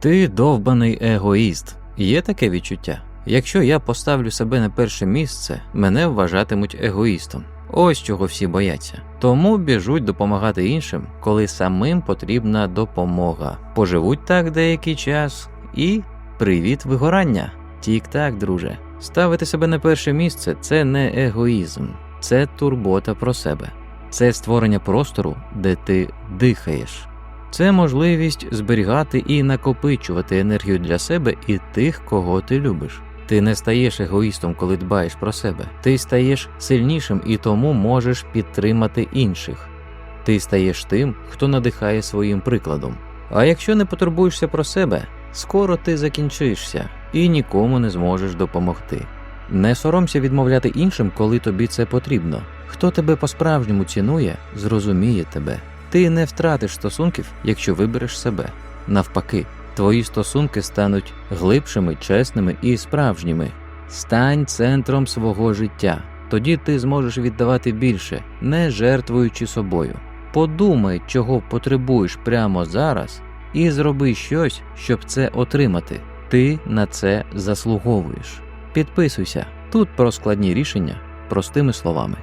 Ти довбаний егоїст. Є таке відчуття? Якщо я поставлю себе на перше місце, мене вважатимуть егоїстом. Ось чого всі бояться. Тому біжуть допомагати іншим, коли самим потрібна допомога. Поживуть так деякий час і привіт вигорання. Тік-так, друже. Ставити себе на перше місце це не егоїзм, це турбота про себе. Це створення простору, де ти дихаєш. Це можливість зберігати і накопичувати енергію для себе і тих, кого ти любиш. Ти не стаєш егоїстом, коли дбаєш про себе. Ти стаєш сильнішим і тому можеш підтримати інших. Ти стаєш тим, хто надихає своїм прикладом. А якщо не потурбуєшся про себе, скоро ти закінчишся і нікому не зможеш допомогти. Не соромся відмовляти іншим, коли тобі це потрібно. Хто тебе по-справжньому цінує, зрозуміє тебе. Ти не втратиш стосунків, якщо вибереш себе. Навпаки, твої стосунки стануть глибшими, чесними і справжніми. Стань центром свого життя. Тоді ти зможеш віддавати більше, не жертвуючи собою. Подумай, чого потребуєш прямо зараз, і зроби щось, щоб це отримати. Ти на це заслуговуєш. Підписуйся тут про складні рішення простими словами.